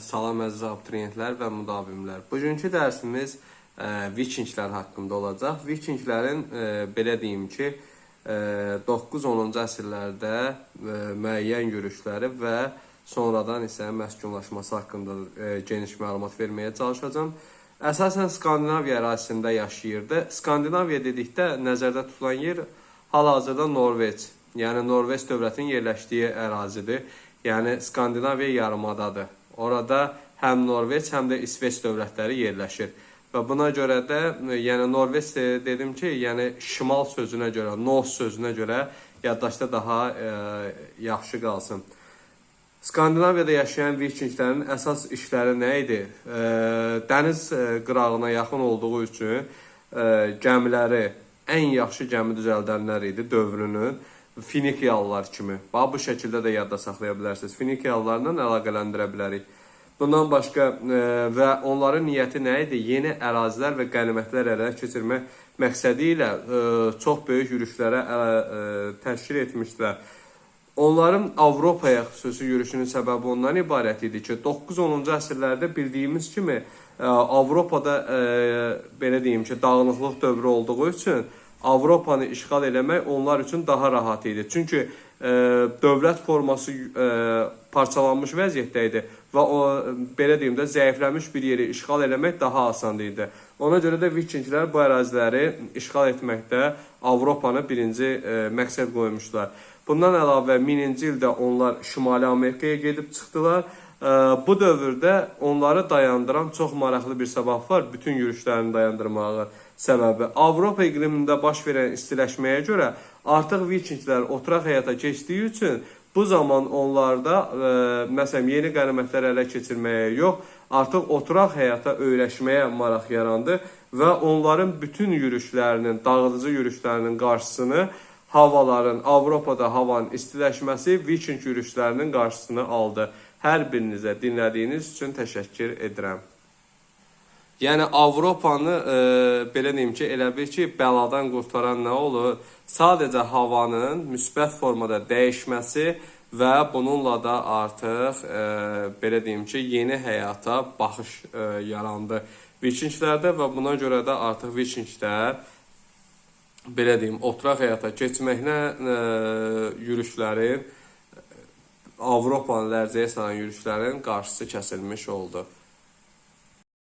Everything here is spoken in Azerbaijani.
Salam əziz abituriyentlər və müdavimlər. Bugünkü dərsimiz ə, Vikinglər haqqında olacaq. Vikinglərin ə, belə deyim ki, ə, 9-10-cu əsrlərdə ə, müəyyən yürüşləri və sonradan isə məskunlaşması haqqında ə, geniş məlumat verməyə çalışacağam. Əsasən Skandinaviya ərazisində yaşayırdı. Skandinaviya dedikdə nəzərdə tutulan yer hal-hazırda Norveç, yəni Norveç dövlətinin yerləşdiyi ərazidir. Yəni Skandinaviya yarımadadır. Orada həm Norveç, həm də İsveç dövlətləri yerləşir. Və buna görə də, yəni Norveç e, dedim ki, yəni şimal sözünə görə, North sözünə görə yaddaşda daha e, yaxşı qalsın. Skandinaviyada yaşayan vikinglərin əsas işləri nə idi? E, dəniz e, qırağına yaxın olduğu üçün e, gəmiləri ən yaxşı gəmi düzəldənlər idi dövrünün. Finikiyalılar kimi. Bax bu şəkildə də yadda saxlaya bilərsiniz. Finikiyalılarla əlaqələndirə bilərik. Bundan başqa e, və onların niyyəti nə idi? Yeni ərazilər və qənimətlər ələ keçirmək məqsədi ilə e, çox böyük yürüşlərə ə, ə, təşkil etmişdilər. Onların Avropaya xüsusi yürüşünün səbəbi ondan ibarət idi ki, 9-10-cu əsrlərdə bildiyimiz kimi ə, Avropada ə, belə deyim ki, dağınıqlıq dövrü olduğu üçün Avropanı işğal eləmək onlar üçün daha rahat idi. Çünki dövlət forması parçalanmış vəziyyətdə idi və o belə deyim də zəifləmiş bir yeri işğal eləmək daha asan idi. Ona görə də Vikinglər bu əraziləri işğal etməkdə Avropanı birinci məqsəd qoymuşlar. Bundan əlavə 1000-ci ildə onlar Şimali Amerikaya gedib çıxdılar. Bu dövrdə onları dayandıran çox maraqlı bir səbəb var. Bütün yürüşlərini dayandırmağı səbəbi Avropa iqlimində baş verən istiləşməyə görə artıq Vikinglər oturaq həyata keçdiyi üçün bu zaman onlarda ə, məsələn yeni qənimətlər ələ keçirməyə yox, artıq oturaq həyata öyrəşməyə maraq yarandı və onların bütün yürüşlərinin, dağıdıcı yürüşlərinin qarşısını havaların, Avropada havanın istiləşməsi Viking yürüşlərinin qarşısını aldı. Hər birinizə dinlədiyiniz üçün təşəkkür edirəm. Yəni Avropanı e, belə deyim ki, elə bil ki, bəladan qurtaran nə olur? Sadəcə havanın müsbət formada dəyişməsi və bununla da artıq e, belə deyim ki, yeni həyata baxış e, yarandı Vikinglərdə və buna görə də artıq Vikinglər belə deyim, oturaq həyata keçməklə ə, yürüşlərin Avropanı lərzəyə salan yürüşlərin qarşısı kəsilmiş oldu.